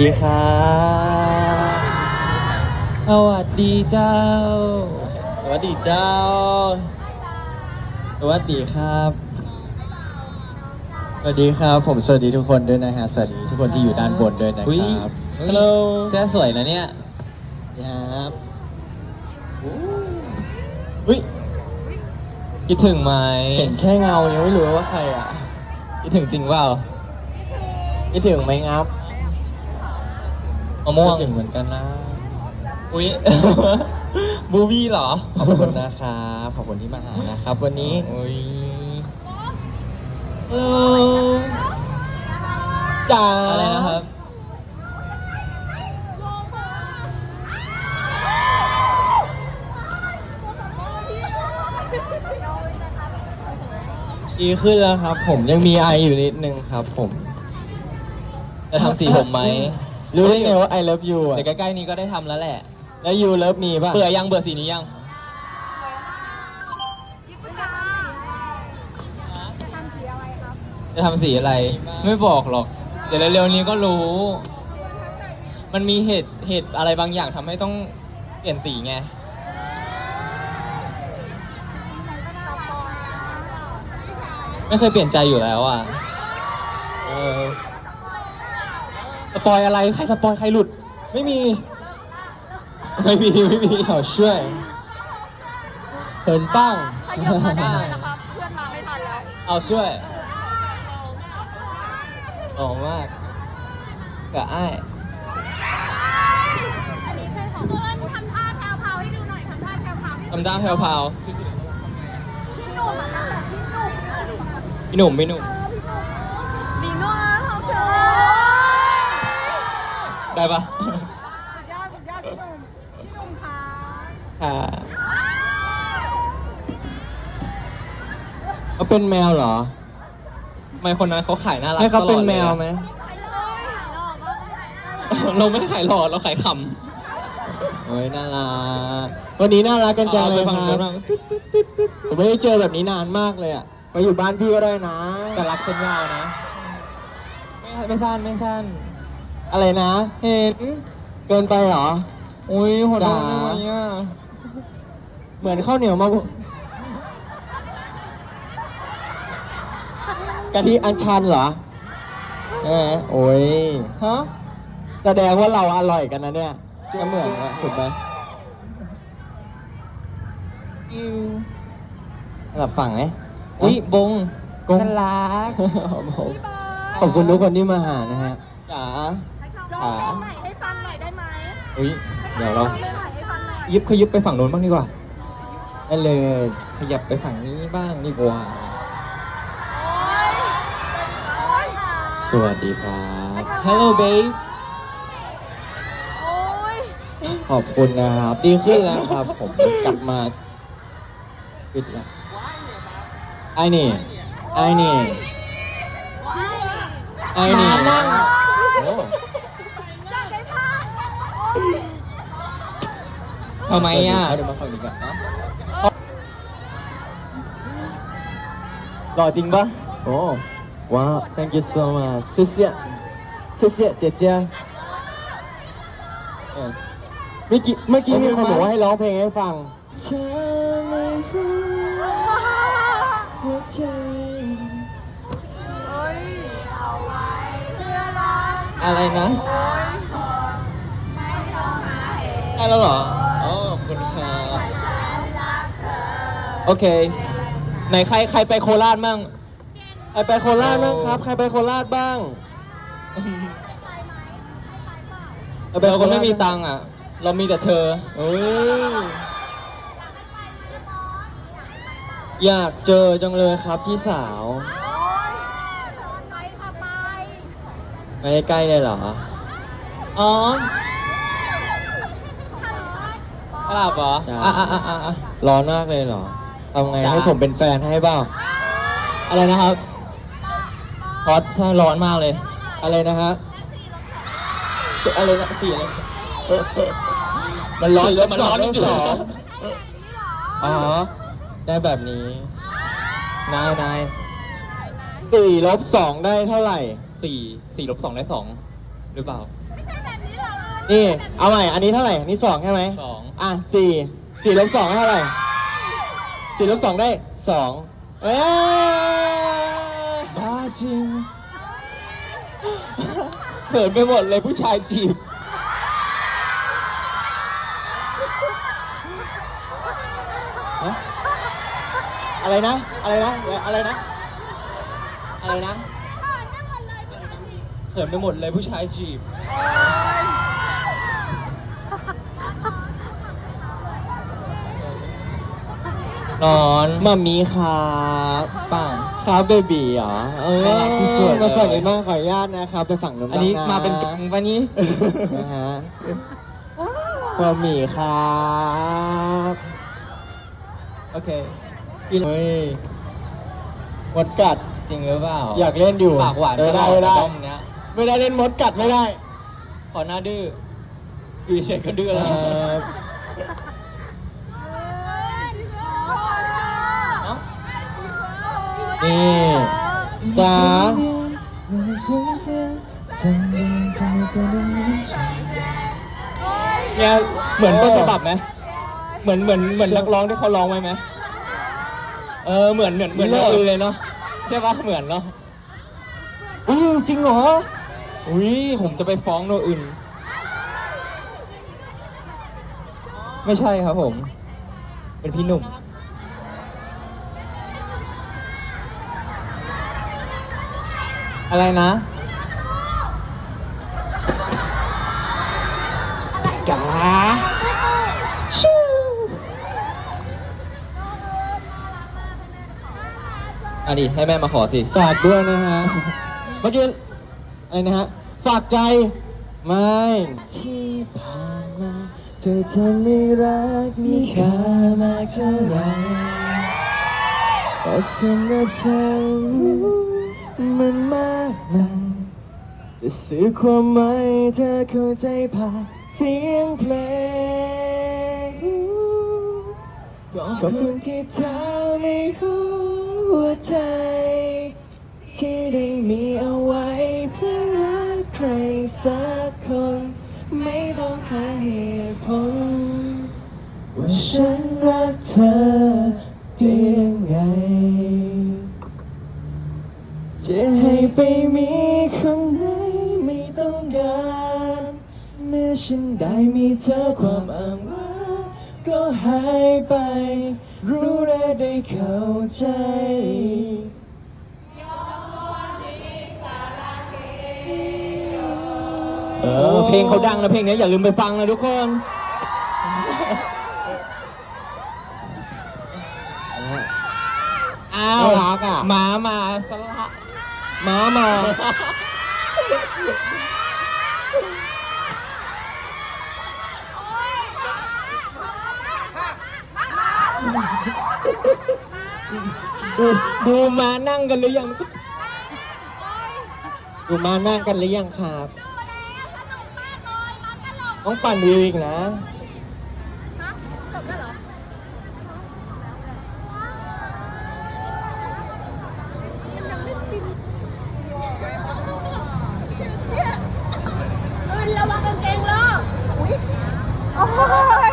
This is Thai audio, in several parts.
ดีครับสวัสดีเจ้า สวัสดีเจ้า สวัสดีครับ สวัสดีครับ ผมสวัสดีทุกคนด้วยนะฮะ สวัสดีทุกคนที่อยู่ด้านบนด้วยนะอุ๊ยครับ ฮัลโหล เสื้อสวยนะเนี่ยครับอุ้ยคิดถึงไหมเห็นแค่เงายังไม่รู้ว่าใครอะ คิดถึงจริงเปล่าคิดถึงไหมงับ มะม่วง คิดถึงเหมือนกันนะ อุ้ย บูบี้เหรอขอบคุณนะครับขอบคุณที่มาหานะครับ วันนี้อุ้ยเออจ๋าอะไรนะครับ ดีขึ้นแล้วครับ ผมยังมีไออยู่นิดนึงครับ ผม จะทำสีผมไหม รู้ได้ไงว่า I love you อะเดี๋ยวใกล้ๆนี้ก็ได้ทำแล้วแหละ แล้ว you love me ป่ะเบื่อยังเบื่อสีนี้ยังจะทำสีอะไร ไม่บอกหรอก เดี๋ยวเร็วๆนี้ก็รู้ มันมีเหตุเหตุอะไรบางอย่างทำให้ต้องเปลี่ยนสีไง ไม่เคยเปลี่ยนใจอยู่แล้วอะ เออส ปอยอะไรใครสปอยใครหลุด ไม่มี ไม่มีไม่มีเขาช่วยเหินปั้งขยับมาได้เลยนะครับ เพื่อนมาไม่ทันแล้ว เอาช่วยโอ้มากกับอ้ายอันนี้ใช่ของเพื่อนทำท่าแพรวพราวให้ดูหน่อยทำท่าแพรวพราวพี่ทำด้าแพรวพี่หนุ่มอะนะพี่หนุ่มๆพี่หนุ่มพี่หนุ่ม ได้ปะสุดยอดสุดยอดพี่หนุ่มพี่หนุ่มค่ะค่ะเขาเป็นแมวเหรอทำไมคนนั้นเขาขายน่ารักให้เขาเป็นตลอดแมลยวอะไหมใครเลยหลอกเราใครเลยเราไม่ได้ขายหลอดเราขายคโอ้ยน่ารักวันนี้น่ารักำกันจังเลยอาไปคฝั่งรันู้บนบ้างผมไม่ได้เจอแบบนี้นานมากเลยอะมาอยู่บ้านพี่ก็ได้นะแต่รักฉันยาวนะ ไม่ไม่สั้นไม่สั้น อะไรนะ เห็น เกินไปเหรอ อุ้ยหัวโดนจ๋าทำไมอะเหมือนข้าวเหนียวมากะทิอันชันเหรอเออโอ้ยฮะแสดงว่าเราอร่อยกันนะเนี่ยก็เหมือนอะถูกไหมอิวหลับฝั่งไหมอุ้ยบงกงน่ารักผมขอบคุณทุกคนที่มาหานะฮะจ๋าร้ องเพลงใหม่ให้ฟังหน่อยได้ไหมอุ้ยเดี๋ยวเราร้องเพลงใหม่ให้ฟังหน่อยยิบขยิบไปฝั่งโน้นบ้างดีกว่าได้เลย ขยับไปฝั่งนี้บ้างดีกว่า โอ๊ยสวัสดีครับ Hello babe โอ๊ยขอบคุณนะครับ ดีขึ้นแล้วครับ ผมกลับมาปิดแล้วไอ้นี่ ไอ้นี่ ไอ้นี่มานั่งโอ้จับได้ท่า ทำไมอ่ะ เดี๋ยวมาฟังดีกว่าเนอะหล่อจริงปะโอ้ว้าว thank you so much 谢谢谢谢姐姐เออเมื่อกี้เมื่อกี้มีคนบอกว่าให้ร้องเพลงให้ฟังเธอไม่รู้หัวใจ เอ้ยเอาไว้เพื่อรัก อะไรนะ โอ๊ย ได้แล้วเหรออ๋อขอบคุณครับโอเค ไหนใครใครไปโคราชมั่งใครไปโคราชบ้างครับ ใครไปโคราชบ้างเราก็ไม่มีตังค์อะ เรามีแต่เธอเอ้ยอยากเจอจังเลยครับพี่สาวโอ๊ยไปค่ะไป ไม่ได้ใกล้เลยเหรอ อ๋อ หลับเหรอจ้าอะอะอะอะอะ ร้อนมากเลยเหรอทำไงจ้าให้ผมเป็นแฟนให้บ้างอะไรนะครับฮอตใช่ร้อนมากเลย อะไรนะฮะอะไรนะสี่อะไรมันร้อนมันร้อนลบจริงๆสองอ๋อ ได้แบบนี้ นายนายสี่ลบสองได้เท่าไหร่ สี่สี่ลบสองได้สองหรือเปล่าไม่ใช่นี่ เอาใหม่ อันนี้เท่าไหร่ อันนี้สองใช่ไหม สอง อะสี่สี่ลบสองเท่าไหร่สี่ลบสองได้สองเอ้ยบ้าจริงเขินไปหมดเลยผู้ชายจีบ อะไรนะ อะไรนะ อะไรนะ อะไรนะเขินไปหมดเลยผู้ชายจีบ นอนมามีครับปังครับเบบีเหรอเออน่ารักที่สุดเลย มาฝั่งนี้มากขออนุญาตนะครับไปฝั่งนู้นอันนี้บ้งะมาเป็นกังปะนี้นะฮะมามีครับโอเคเฮ้ยมดกัด จริงหรือเปล่าอยากเล่นอยู่ปากหวานไม่ได้ตลอไม่ได้ด้อมเนี้ยไม่ได้เล่นมดกัดไม่ได้ขอหน้าดื้ออยู่เฉยๆก็ดื้อแล้วเอ่อ เอ้า นี่จ๋าเนี่ยเหมือนต้นฉบับไหมเหมือนเหมือนเหมือนนักร้องที่เขาร้องไว้ไหมเออเหมือนเหมือนเหมือนเลิเนื้กออื่นเลยเนาะใช่ปะเหมือนเนาะอุ้ยจริงเหรออุ้ยผมจะไปฟ้องโนอื่น ไม่ใช่ครับผม เป็นพี่หนุ่ม อะไรนะจ๋าชิวอันนี้ให้แม่มาขอสิ ฝากด้วยนะฮะ เมื่อกี้อะไรนะฮะ ฝากใจ ไม่ ที่ผ่านมาเธอทำให้รักมีค่ามากเท่าไหรแต่สำหรับฉัน มันมากมายจะสื่อความหมายเธอเข้าใจผ่านเสียงเพลงขอบคุณที่เธอไม่รู้หัวใจ ที่ได้มีเอาไว้เพื่อรักใครสักคน ไม่ต้องหาเหตุผลว่าฉันรักเธอได้ยังไง จะให้ไปมีคนไหนไม่ต้องการเมื่อฉันได้มีเธอความอ้างว้างก็หายไป รู้และได้เข้าใจเออเพลงเขาดังนะเพลงนี้อย่าลืมไปฟังนะทุกคนอ้าวน่ารักอะหมามาสละ ม้ามา ดูดูมานั่งกันหรือยัง ดูมานั่งกันหรือยังครับ ต้องปั่นวิวอีกนะ เออระวังกางเกงเลอะอุ๊ยโอ้ย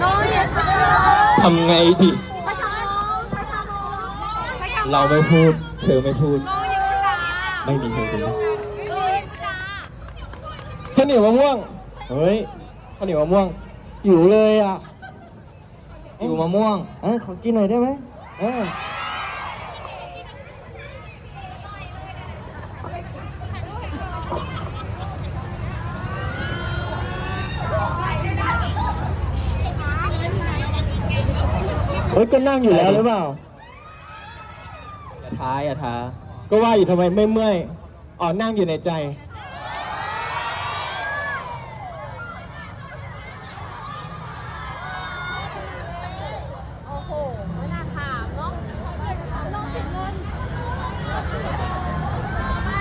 น้องอย่าซื้อเลย ทำไงดีใช้ทำน้องใช้ทำน้องใช้ทำน้องเราไม่พูด เธอไม่พูดน้องอย่าพูดนะไม่มีใครรู้เอ้ยจ้าข้าวเหนียวมะม่วง เฮ้ยข้าวเหนียวมะม่วงหิวเลยอะอยู่มะม่วง เอ้ยขอกินหน่อยได้ไหมเออ เฮ้ยก็นั่งอยู่แล้วหรือเปล่า อย่าท้าอย่าท้าก็ว่าอยู่ทำไมไม่เมื่อยอ๋อนั่งอยู่ในใจ โอ้โหไม่น่าถามเนาะน้องเก็บเงิน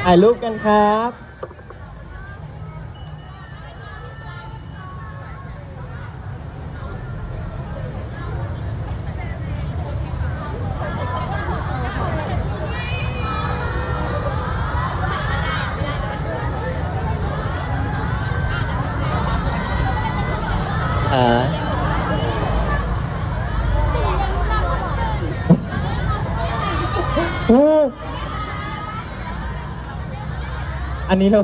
ถ่ายรูปกันครับ นนี้เรา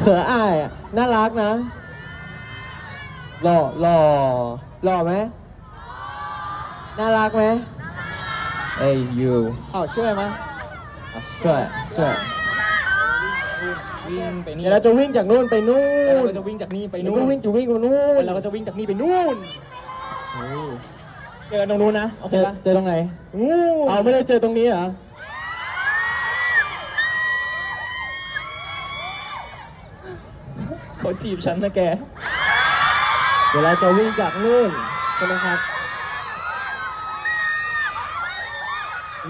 เขืออายอะน่ารักนะหล่อหล่อหล่อไหมน่ารักไหมเอ้ยยูเอาช่วยไหมเอาช่วยช่วยวิ่งไปนี่เดี๋ยวเราจะวิ่งจากนู่นไปนู่แล้วนเราก็จะวิ่งจากนี่ไปไปนู่นู่นนวิ่งจะวิ่งไปนู่น แล้วเราก็จะวิ่งจากนี่ไปนู่น โอ้ย เจอกันตรงนู้นนะโอเคเจอปะเจอตรงไหนงูเอาไม่ได้เจอตรงนี้เหรอเขาจีบฉันนะแก เดี๋ยวเราจะวิ่งจากนู่นใช่ไหมครับ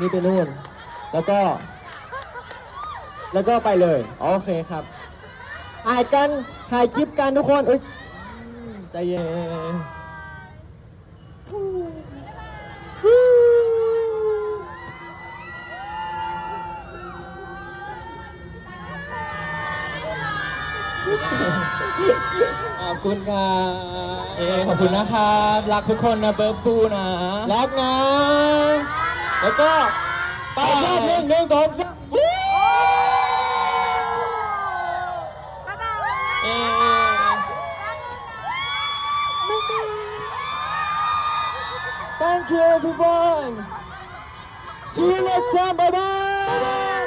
นี่ไปนู่น แล้วก็ แล้วก็ไปเลยโอเคครับถ่ายกันถ่ายคลิปกันทุกคนเอ้ยใจเย็น ขอบคุณครับเอขอบคุณนะครับรักทุกคนนะเบิร์ดบูนะรักนะแล้วก็ไปรอบหนึ่งหนึ่งสองสาม Thank you everyone. See you next time. Bye bye